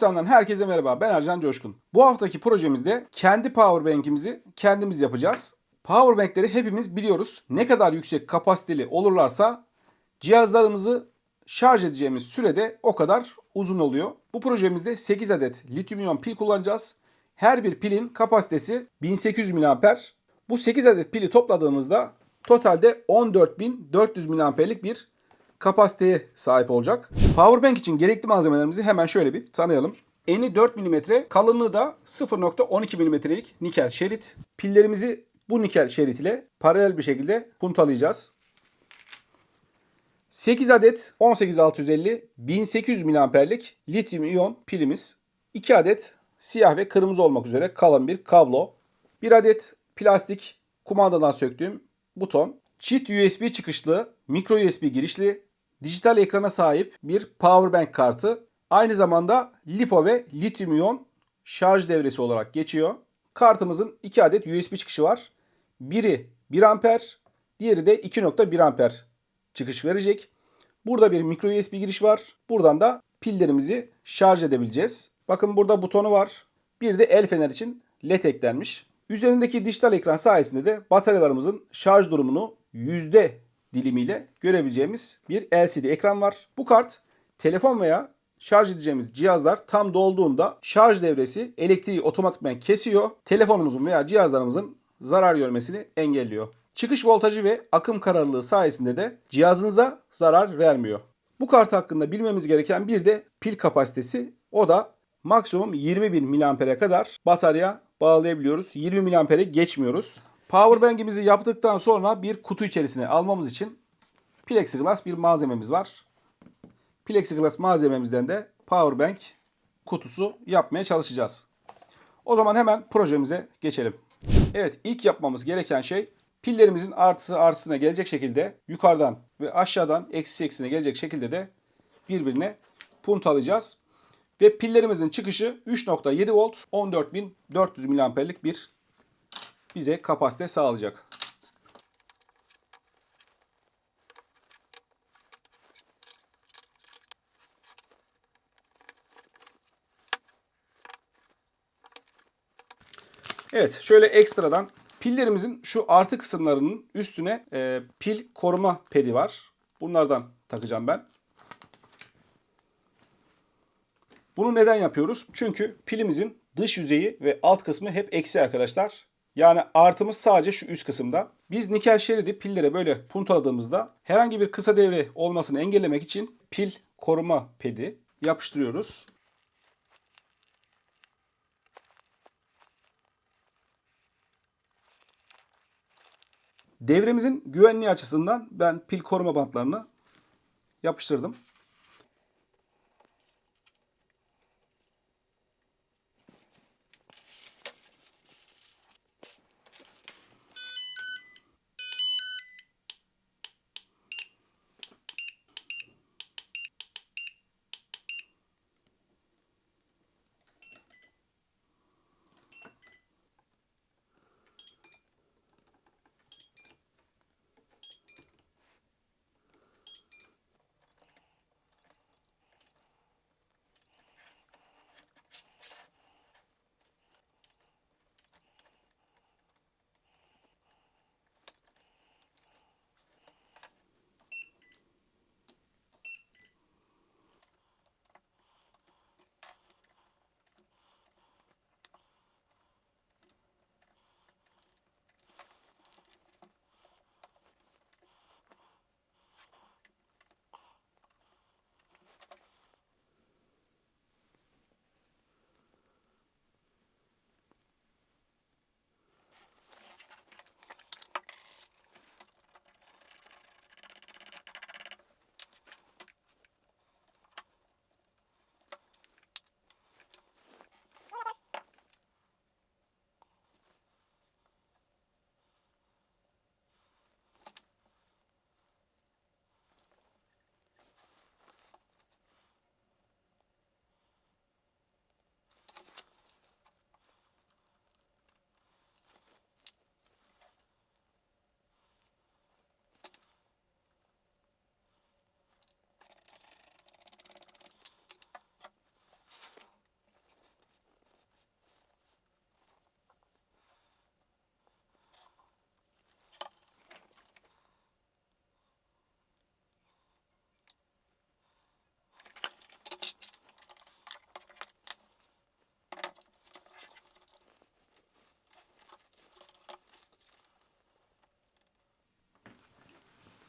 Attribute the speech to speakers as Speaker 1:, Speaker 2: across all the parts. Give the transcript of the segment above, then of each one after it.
Speaker 1: Robostan'dan herkese merhaba. Ben Ercan Coşkun. Bu haftaki projemizde kendi powerbank'imizi kendimiz yapacağız. Powerbank'leri hepimiz biliyoruz. Ne kadar yüksek kapasiteli olurlarsa cihazlarımızı şarj edeceğimiz sürede o kadar uzun oluyor. Bu projemizde 8 adet lityum iyon pil kullanacağız. Her bir pilin kapasitesi 1800 mAh. Bu 8 adet pili topladığımızda totalde 14.400 mAh'lik bir kapasiteye sahip olacak. Powerbank için gerekli malzemelerimizi hemen şöyle bir tanıyalım. Eni 4 mm, kalınlığı da 0.12 mm'lik nikel şerit. Pillerimizi bu nikel şerit ile paralel bir şekilde puntalayacağız. 8 adet 18650 1800 mAh'lik lityum iyon pilimiz. 2 adet siyah ve kırmızı olmak üzere kalın bir kablo. 1 adet plastik kumandadan söktüğüm buton. Çift USB çıkışlı, micro USB girişli, dijital ekrana sahip bir powerbank kartı. Aynı zamanda lipo ve lityum iyon şarj devresi olarak geçiyor. Kartımızın 2 adet USB çıkışı var. Biri 1 amper, diğeri de 2.1 amper çıkış verecek. Burada bir micro USB giriş var. Buradan da pillerimizi şarj edebileceğiz. Bakın burada butonu var. Bir de el fener için led eklenmiş. Üzerindeki dijital ekran sayesinde de bataryalarımızın şarj durumunu yüzde dilimiyle görebileceğimiz bir LCD ekran var. Bu kart telefon veya şarj edeceğimiz cihazlar tam dolduğunda şarj devresi elektriği otomatikman kesiyor. Telefonumuzun veya cihazlarımızın zarar görmesini engelliyor. Çıkış voltajı ve akım kararlılığı sayesinde de cihazınıza zarar vermiyor. Bu kart hakkında bilmemiz gereken bir de pil kapasitesi. O da maksimum 20.000 mAh'e kadar batarya bağlayabiliyoruz. 20 mAh'e geçmiyoruz. Powerbank'imizi yaptıktan sonra bir kutu içerisine almamız için plexiglass bir malzememiz var. Plexiglass malzememizden de powerbank kutusu yapmaya çalışacağız. O zaman hemen projemize geçelim. Evet ilk yapmamız gereken şey pillerimizin artısı artısına gelecek şekilde yukarıdan ve aşağıdan eksi eksine gelecek şekilde de birbirine puntalayacağız. Ve pillerimizin çıkışı 3.7 volt 14.400 mAh'lik bir bize kapasite sağlayacak. Evet şöyle ekstradan pillerimizin şu artı kısımlarının üstüne e, pil koruma pedi var. Bunlardan takacağım ben. Bunu neden yapıyoruz? Çünkü pilimizin dış yüzeyi ve alt kısmı hep eksi arkadaşlar. Yani artımız sadece şu üst kısımda. Biz nikel şeridi pillere böyle puntaladığımızda herhangi bir kısa devre olmasını engellemek için pil koruma pedi yapıştırıyoruz. Devremizin güvenliği açısından ben pil koruma bantlarını yapıştırdım.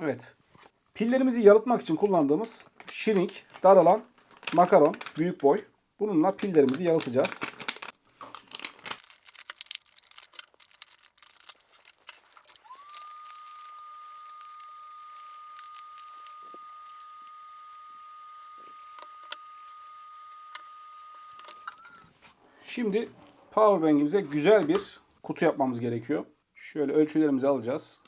Speaker 1: Evet. Pillerimizi yalıtmak için kullandığımız shrink, daralan makaron, büyük boy. Bununla pillerimizi yalıtacağız. Şimdi powerbank'imize güzel bir kutu yapmamız gerekiyor. Şöyle ölçülerimizi alacağız.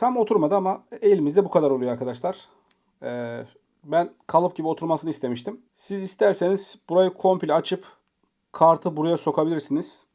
Speaker 1: Tam oturmadı ama elimizde bu kadar oluyor arkadaşlar. Ee, ben kalıp gibi oturmasını istemiştim. Siz isterseniz burayı komple açıp kartı buraya sokabilirsiniz.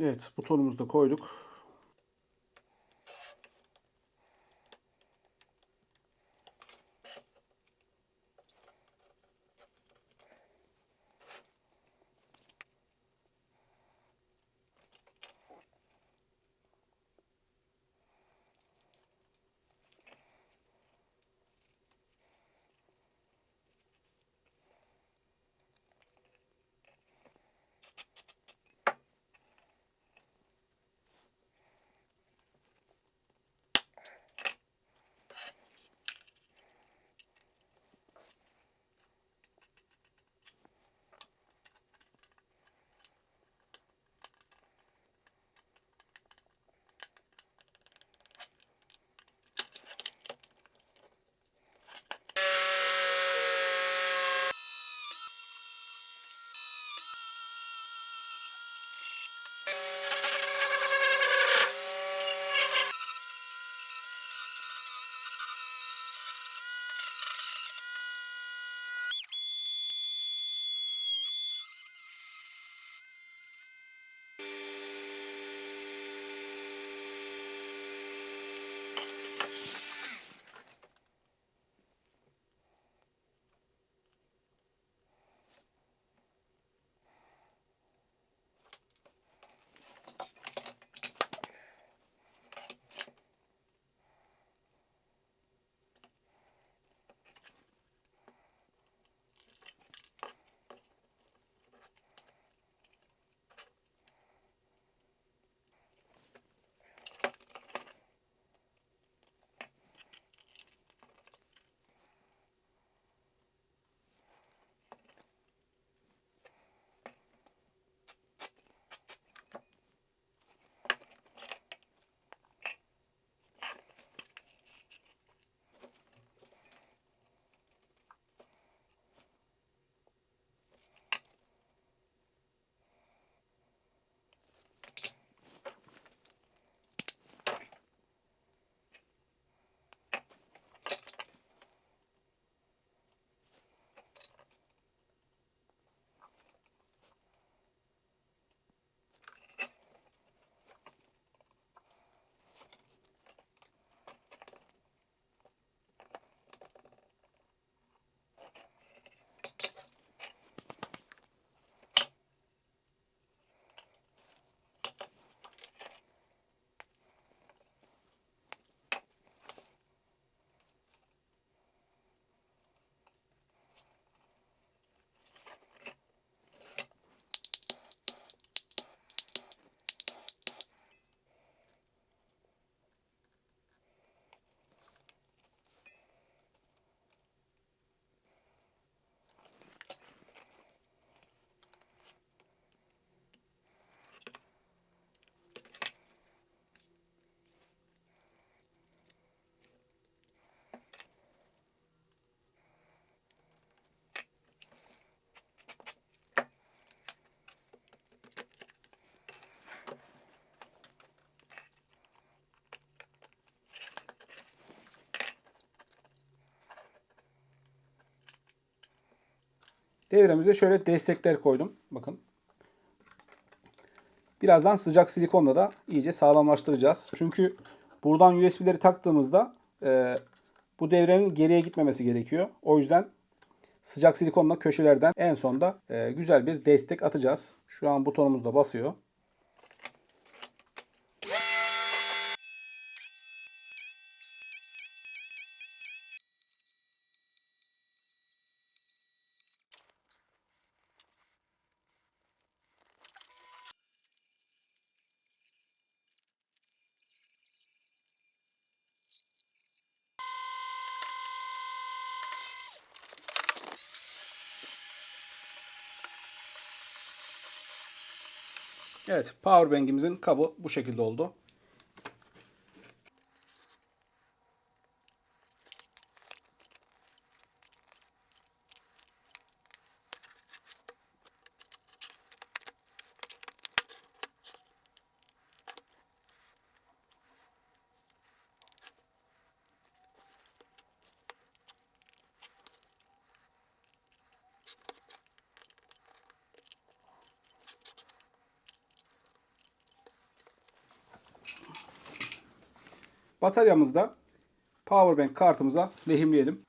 Speaker 1: Evet butonumuzu da koyduk. Devremize şöyle destekler koydum. Bakın. Birazdan sıcak silikonla da iyice sağlamlaştıracağız. Çünkü buradan USB'leri taktığımızda e, bu devrenin geriye gitmemesi gerekiyor. O yüzden sıcak silikonla köşelerden en sonda e, güzel bir destek atacağız. Şu an butonumuz da basıyor. Evet, powerbank'imizin kabı bu şekilde oldu. Bataryamızı da powerbank kartımıza lehimleyelim.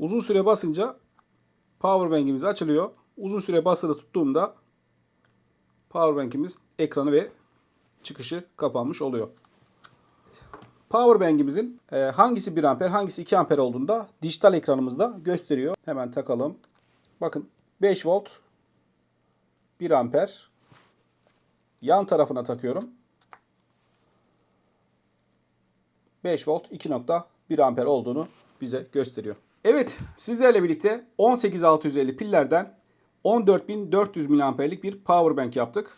Speaker 1: Uzun süre basınca powerbank'imiz açılıyor. Uzun süre basılı tuttuğumda powerbank'imiz ekranı ve çıkışı kapanmış oluyor. Powerbank'imizin e, hangisi 1 amper hangisi 2 amper olduğunda dijital ekranımızda gösteriyor. Hemen takalım. Bakın 5 volt 1 amper yan tarafına takıyorum. 5 volt 2.1 amper olduğunu bize gösteriyor. Evet sizlerle birlikte 18650 pillerden 14400 miliamperlik bir power bank yaptık.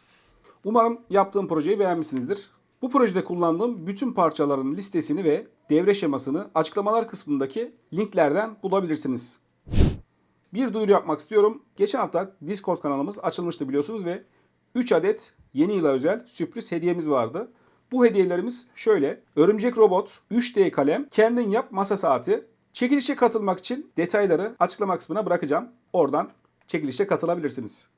Speaker 1: Umarım yaptığım projeyi beğenmişsinizdir. Bu projede kullandığım bütün parçaların listesini ve devre şemasını açıklamalar kısmındaki linklerden bulabilirsiniz. Bir duyuru yapmak istiyorum. Geçen hafta Discord kanalımız açılmıştı biliyorsunuz ve 3 adet yeni yıla özel sürpriz hediyemiz vardı. Bu hediyelerimiz şöyle. Örümcek robot, 3D kalem, kendin yap masa saati. Çekilişe katılmak için detayları açıklama kısmına bırakacağım. Oradan çekilişe katılabilirsiniz.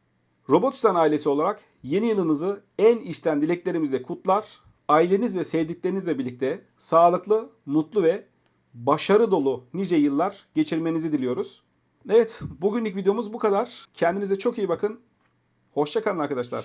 Speaker 1: Robotistan ailesi olarak yeni yılınızı en içten dileklerimizle kutlar. Aileniz ve sevdiklerinizle birlikte sağlıklı, mutlu ve başarı dolu nice yıllar geçirmenizi diliyoruz. Evet, bugünlük videomuz bu kadar. Kendinize çok iyi bakın. Hoşçakalın arkadaşlar.